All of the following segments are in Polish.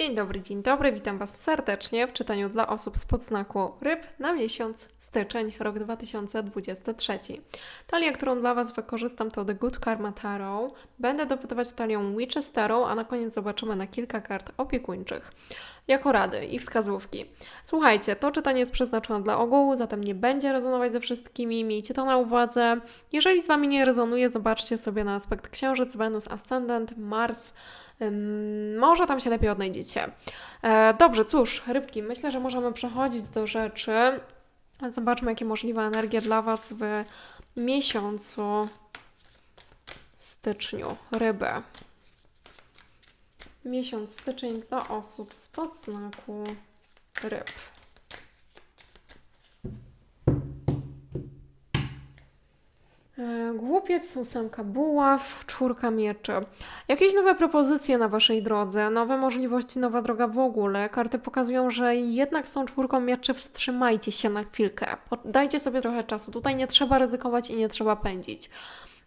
Dzień dobry, dzień dobry, witam Was serdecznie w czytaniu dla osób z podznaku ryb na miesiąc styczeń, rok 2023. Talia, którą dla Was wykorzystam to The Good Karma Tarot. Będę dopytywać talią Winchesterą, a na koniec zobaczymy na kilka kart opiekuńczych. Jako rady i wskazówki. Słuchajcie, to czytanie jest przeznaczone dla ogółu, zatem nie będzie rezonować ze wszystkimi, miejcie to na uwadze. Jeżeli z Wami nie rezonuje, zobaczcie sobie na aspekt Księżyc, Wenus, Ascendant, Mars, Może tam się lepiej odnajdziecie. E, Dobrze, cóż, rybki, myślę, że możemy przechodzić do rzeczy. Zobaczmy, jakie możliwe energie dla Was w miesiącu styczniu. Ryby. Miesiąc styczeń dla osób z podznaku ryb. E, Głupiec, ósemka buław, czwórka mieczy. Jakieś nowe propozycje na Waszej drodze, nowe możliwości, nowa droga w ogóle. Karty pokazują, że jednak z tą czwórką mieczy wstrzymajcie się na chwilkę. Dajcie sobie trochę czasu. Tutaj nie trzeba ryzykować i nie trzeba pędzić.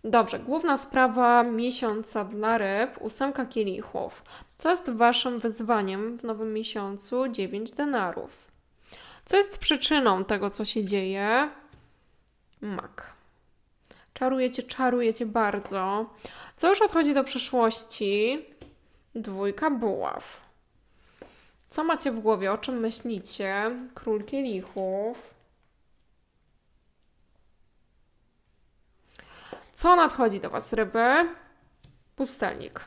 Dobrze, główna sprawa miesiąca dla ryb, ósemka kielichów. Co jest Waszym wyzwaniem w nowym miesiącu? 9 denarów. Co jest przyczyną tego, co się dzieje? Mak. Czarujecie, czarujecie bardzo. Co już odchodzi do przeszłości? Dwójka buław. Co macie w głowie? O czym myślicie? Król kielichów. Co nadchodzi do Was, ryby? Pustelnik.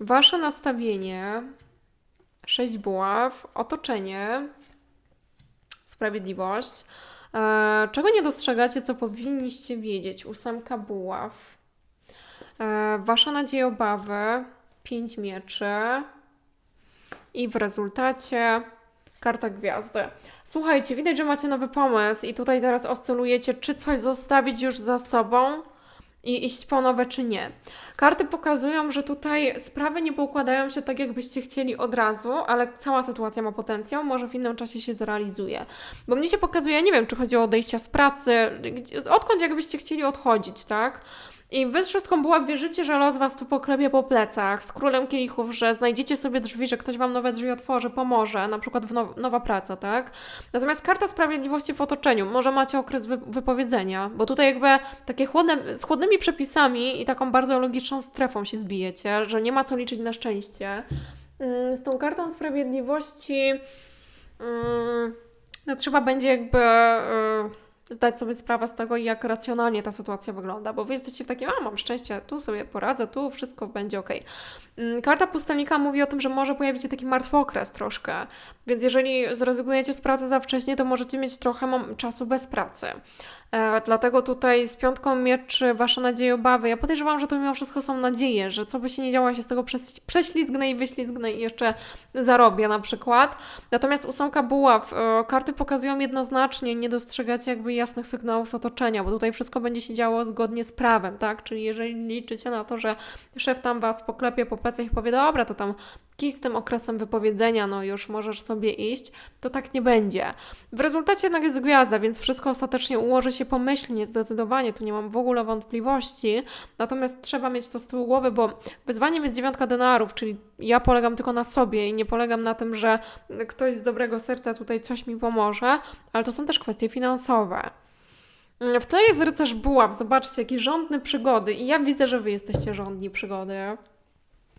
Wasze nastawienie. Sześć buław. Otoczenie. Sprawiedliwość. E, czego nie dostrzegacie, co powinniście wiedzieć? Ósemka buław. E, wasza nadzieja, obawy. Pięć mieczy. I w rezultacie karta gwiazdy. Słuchajcie, widać, że macie nowy pomysł i tutaj teraz oscylujecie, czy coś zostawić już za sobą i iść po nowe, czy nie. Karty pokazują, że tutaj sprawy nie poukładają się tak, jakbyście chcieli od razu, ale cała sytuacja ma potencjał, może w innym czasie się zrealizuje. Bo mnie się pokazuje, nie wiem, czy chodzi o odejścia z pracy, odkąd jakbyście chcieli odchodzić, tak? I wy z szóstką wierzycie, że los was tu poklepie po plecach, z królem kielichów, że znajdziecie sobie drzwi, że ktoś wam nowe drzwi otworzy, pomoże, na przykład w now- nowa praca, tak? Natomiast karta sprawiedliwości w otoczeniu, może macie okres wy- wypowiedzenia, bo tutaj jakby takie chłodne, z chłodnymi przepisami i taką bardzo logiczną strefą się zbijecie, że nie ma co liczyć na szczęście. Mm, Z tą kartą sprawiedliwości mm, no trzeba będzie jakby y, zdać sobie sprawę z tego, jak racjonalnie ta sytuacja wygląda, bo wy jesteście w takim, a mam szczęście, tu sobie poradzę, tu wszystko będzie ok. Karta pustelnika mówi o tym, że może pojawić się taki martwy okres troszkę, więc jeżeli zrezygnujecie z pracy za wcześnie, to możecie mieć trochę czasu bez pracy. E, dlatego tutaj z piątką mieczy wasze nadzieje, obawy. Ja podejrzewam, że to mimo wszystko są nadzieje, że co by się nie działo, ja się z tego prześlizgnę i wyślizgnę i jeszcze zarobię na przykład. Natomiast ósemka buław, e, karty pokazują jednoznacznie, nie dostrzegacie jakby jasnych sygnałów z otoczenia, bo tutaj wszystko będzie się działo zgodnie z prawem, tak? Czyli jeżeli liczycie na to, że szef tam was poklepie po plecach i powie, dobra, to tam kij z tym okresem wypowiedzenia, no już możesz sobie iść, to tak nie będzie. W rezultacie jednak jest gwiazda, więc wszystko ostatecznie ułoży się pomyślnie, zdecydowanie, tu nie mam w ogóle wątpliwości, natomiast trzeba mieć to z tyłu głowy, bo wyzwaniem jest dziewiątka denarów, czyli ja polegam tylko na sobie i nie polegam na tym, że ktoś z dobrego serca tutaj coś mi pomoże, ale to są też kwestie finansowe. W tle jest rycerz buław, zobaczcie, jaki rządny przygody i ja widzę, że Wy jesteście rządni przygody.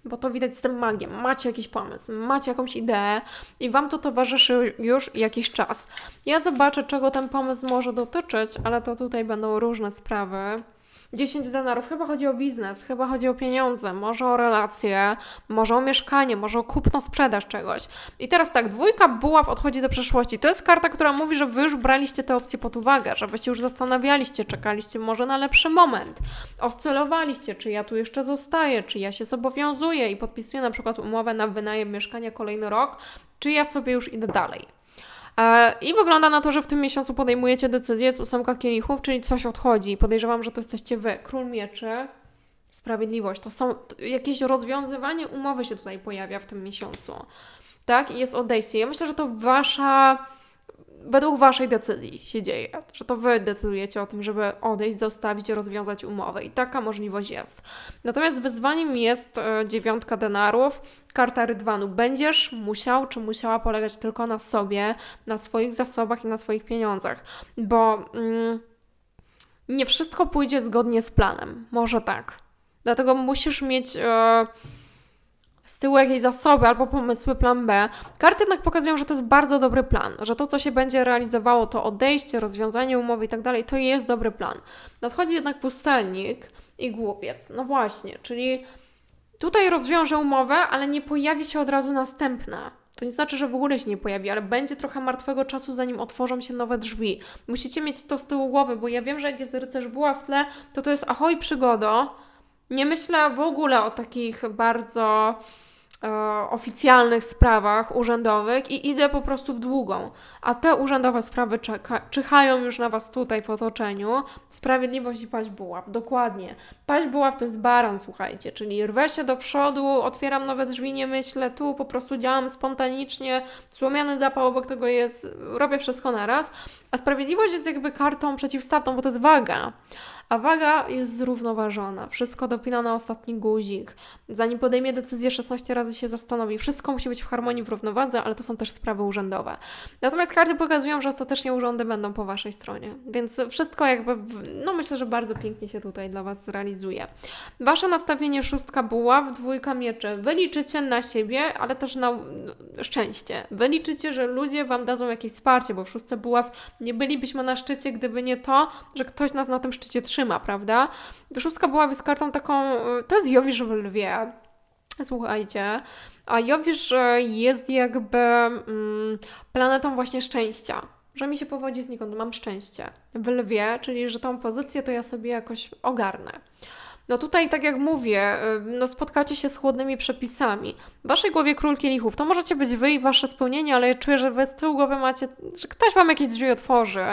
Bo to widać z tym magiem. Macie jakiś pomysł, macie jakąś ideę i Wam to towarzyszy już jakiś czas. Ja zobaczę, czego ten pomysł może dotyczyć, ale to tutaj będą różne sprawy. 10 denarów, chyba chodzi o biznes, chyba chodzi o pieniądze, może o relacje, może o mieszkanie, może o kupno, sprzedaż czegoś. I teraz tak, dwójka buław odchodzi do przeszłości. To jest karta, która mówi, że Wy już braliście te opcje pod uwagę, że Wy się już zastanawialiście, czekaliście może na lepszy moment oscylowaliście, czy ja tu jeszcze zostaję, czy ja się zobowiązuję i podpisuję na przykład umowę na wynajem mieszkania kolejny rok, czy ja sobie już idę dalej. E, I wygląda na to, że w tym miesiącu podejmujecie decyzję z ósemka kielichów, czyli coś odchodzi. Podejrzewam, że to jesteście wy. Król mieczy, sprawiedliwość. To są t- jakieś rozwiązywanie umowy się tutaj pojawia w tym miesiącu. Tak? I jest odejście. Ja myślę, że to wasza według Waszej decyzji się dzieje, że to Wy decydujecie o tym, żeby odejść, zostawić, rozwiązać umowę i taka możliwość jest. Natomiast wyzwaniem jest e, dziewiątka denarów, karta rydwanu. Będziesz musiał czy musiała polegać tylko na sobie, na swoich zasobach i na swoich pieniądzach, bo mm, nie wszystko pójdzie zgodnie z planem. Może tak. Dlatego musisz mieć. E, z tyłu jakieś zasoby albo pomysły plan B. Karty jednak pokazują, że to jest bardzo dobry plan, że to, co się będzie realizowało, to odejście, rozwiązanie umowy i tak dalej, to jest dobry plan. Nadchodzi jednak pustelnik i głupiec. No właśnie, czyli tutaj rozwiąże umowę, ale nie pojawi się od razu następna. To nie znaczy, że w ogóle się nie pojawi, ale będzie trochę martwego czasu, zanim otworzą się nowe drzwi. Musicie mieć to z tyłu głowy, bo ja wiem, że jak jest rycerz była w tle, to to jest ahoj przygodo, nie myślę w ogóle o takich bardzo e, oficjalnych sprawach urzędowych i idę po prostu w długą. A te urzędowe sprawy czeka, czyhają już na Was tutaj w otoczeniu. Sprawiedliwość i paść buław, dokładnie. Paść buław to jest baran, słuchajcie, czyli rwę się do przodu, otwieram nowe drzwi, nie myślę, tu po prostu działam spontanicznie, słomiany zapał obok tego jest, robię wszystko naraz. A sprawiedliwość jest jakby kartą przeciwstawną, bo to jest waga a waga jest zrównoważona. Wszystko dopina na ostatni guzik. Zanim podejmie decyzję, 16 razy się zastanowi. Wszystko musi być w harmonii, w równowadze, ale to są też sprawy urzędowe. Natomiast karty pokazują, że ostatecznie urzędy będą po Waszej stronie. Więc wszystko jakby, no myślę, że bardzo pięknie się tutaj dla Was zrealizuje. Wasze nastawienie szóstka buław, dwójka mieczy. Wy liczycie na siebie, ale też na szczęście. Wy liczycie, że ludzie Wam dadzą jakieś wsparcie, bo w szóstce buław nie bylibyśmy na szczycie, gdyby nie to, że ktoś nas na tym szczycie trzyma prawda? Szóstka była z kartą taką, y, to jest Jowisz w lwie. Słuchajcie, a Jowisz jest jakby mm, planetą właśnie szczęścia. Że mi się powodzi znikąd, mam szczęście. W lwie, czyli że tą pozycję to ja sobie jakoś ogarnę. No tutaj, tak jak mówię, y, no spotkacie się z chłodnymi przepisami. W waszej głowie król kielichów, to możecie być wy i wasze spełnienie, ale ja czuję, że wy z tyłu głowy macie, że ktoś wam jakieś drzwi otworzy.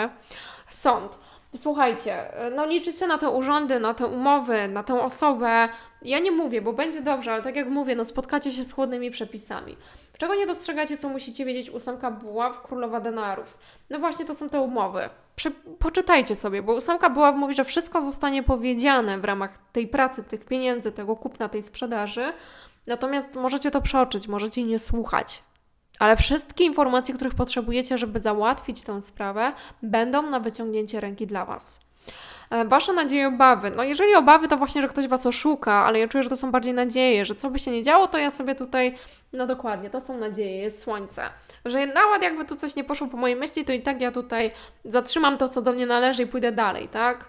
Sąd. Słuchajcie, no liczycie na te urządy, na te umowy, na tę osobę. Ja nie mówię, bo będzie dobrze, ale tak jak mówię, no spotkacie się z chłodnymi przepisami. Czego nie dostrzegacie, co musicie wiedzieć ósemka buław, królowa denarów? No właśnie to są te umowy. Prze poczytajcie sobie, bo ósemka buław mówi, że wszystko zostanie powiedziane w ramach tej pracy, tych pieniędzy, tego kupna, tej sprzedaży. Natomiast możecie to przeoczyć, możecie nie słuchać. Ale wszystkie informacje, których potrzebujecie, żeby załatwić tę sprawę, będą na wyciągnięcie ręki dla Was. E, wasze nadzieje, obawy. No jeżeli obawy, to właśnie, że ktoś Was oszuka, ale ja czuję, że to są bardziej nadzieje, że co by się nie działo, to ja sobie tutaj, no dokładnie, to są nadzieje, jest słońce. Że nawet jakby tu coś nie poszło po mojej myśli, to i tak ja tutaj zatrzymam to, co do mnie należy i pójdę dalej, tak?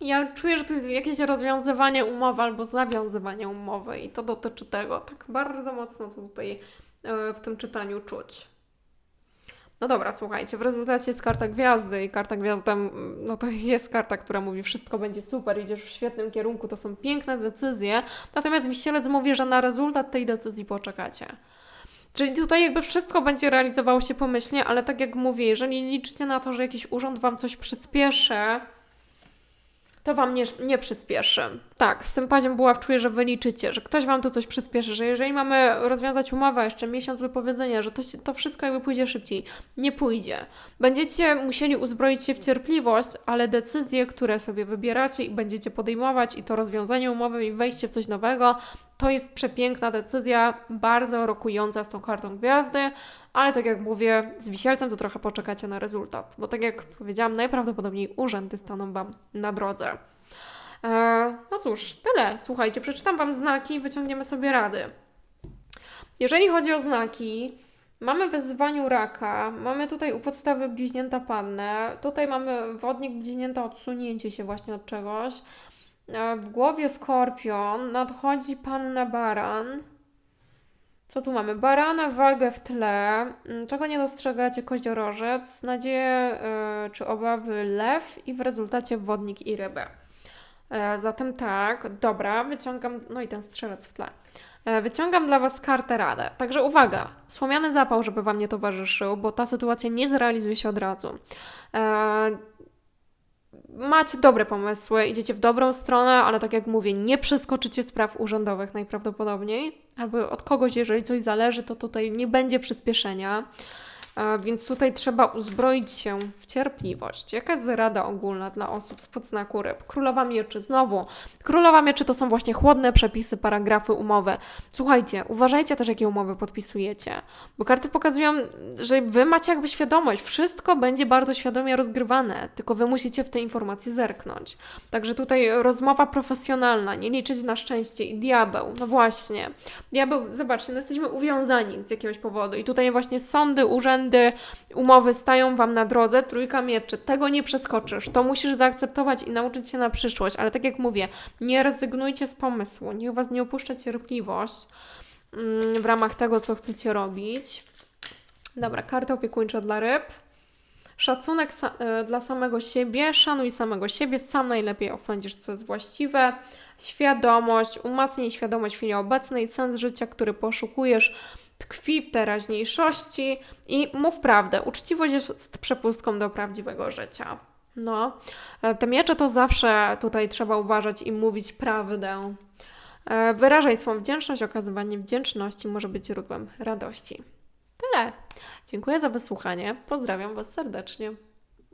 Ja czuję, że tu jest jakieś rozwiązywanie umowy albo zawiązywanie umowy i to dotyczy tego. Tak bardzo mocno to tutaj w tym czytaniu czuć. No dobra, słuchajcie, w rezultacie jest karta gwiazdy i karta gwiazda, no to jest karta, która mówi wszystko będzie super, idziesz w świetnym kierunku, to są piękne decyzje, natomiast Wisielec mówi, że na rezultat tej decyzji poczekacie. Czyli tutaj jakby wszystko będzie realizowało się pomyślnie, ale tak jak mówię, jeżeli liczycie na to, że jakiś urząd Wam coś przyspieszy, to Wam nie, nie przyspieszy. Tak, z tym paziem buław czuję, że Wy liczycie, że ktoś Wam tu coś przyspieszy, że jeżeli mamy rozwiązać umowę, jeszcze miesiąc wypowiedzenia, że to, to wszystko jakby pójdzie szybciej. Nie pójdzie. Będziecie musieli uzbroić się w cierpliwość, ale decyzje, które sobie wybieracie i będziecie podejmować i to rozwiązanie umowy i wejście w coś nowego, to jest przepiękna decyzja, bardzo rokująca z tą kartą gwiazdy, ale tak jak mówię, z wisielcem to trochę poczekacie na rezultat, bo tak jak powiedziałam, najprawdopodobniej urzędy staną Wam na drodze. Eee, no cóż, tyle. Słuchajcie, przeczytam Wam znaki i wyciągniemy sobie rady. Jeżeli chodzi o znaki, mamy w wyzwaniu raka, mamy tutaj u podstawy bliźnięta pannę, tutaj mamy wodnik bliźnięta odsunięcie się właśnie od czegoś, w głowie skorpion, nadchodzi panna baran. Co tu mamy? Barana, wagę w tle. Mm, czego nie dostrzegacie? Koziorożec. Nadzieje yy, czy obawy lew i w rezultacie wodnik i rybę. Yy, zatem tak, dobra, wyciągam, no i ten strzelec w tle. Yy, wyciągam dla Was kartę radę. Także uwaga, słomiany zapał, żeby Wam nie towarzyszył, bo ta sytuacja nie zrealizuje się od razu macie dobre pomysły, idziecie w dobrą stronę, ale tak jak mówię, nie przeskoczycie spraw urzędowych najprawdopodobniej, albo od kogoś, jeżeli coś zależy, to tutaj nie będzie przyspieszenia. Więc tutaj trzeba uzbroić się w cierpliwość. Jaka jest rada ogólna dla osób z podznaku ryb? Królowa mieczy, znowu. Królowa mieczy to są właśnie chłodne przepisy, paragrafy, umowy. Słuchajcie, uważajcie też, jakie umowy podpisujecie, bo karty pokazują, że wy macie jakby świadomość, wszystko będzie bardzo świadomie rozgrywane, tylko wy musicie w te informacje zerknąć. Także tutaj rozmowa profesjonalna, nie liczyć na szczęście i diabeł, no właśnie. Diabeł, zobaczcie, no jesteśmy uwiązani z jakiegoś powodu i tutaj właśnie sądy, urzędy, umowy stają Wam na drodze, trójka mieczy, tego nie przeskoczysz, to musisz zaakceptować i nauczyć się na przyszłość, ale tak jak mówię, nie rezygnujcie z pomysłu, niech Was nie opuszcza cierpliwość mm, w ramach tego, co chcecie robić. Dobra, karta opiekuńcza dla ryb. Szacunek sa- e, dla samego siebie, szanuj samego siebie, sam najlepiej osądzisz, co jest właściwe. Świadomość, umacnij świadomość w chwili obecnej, sens życia, który poszukujesz, tkwi w teraźniejszości i mów prawdę. Uczciwość jest przepustką do prawdziwego życia. No, te miecze to zawsze tutaj trzeba uważać i mówić prawdę. E, Wyrażaj swą wdzięczność, okazywanie wdzięczności może być źródłem radości. Tyle. Dziękuję za wysłuchanie. Pozdrawiam Was serdecznie.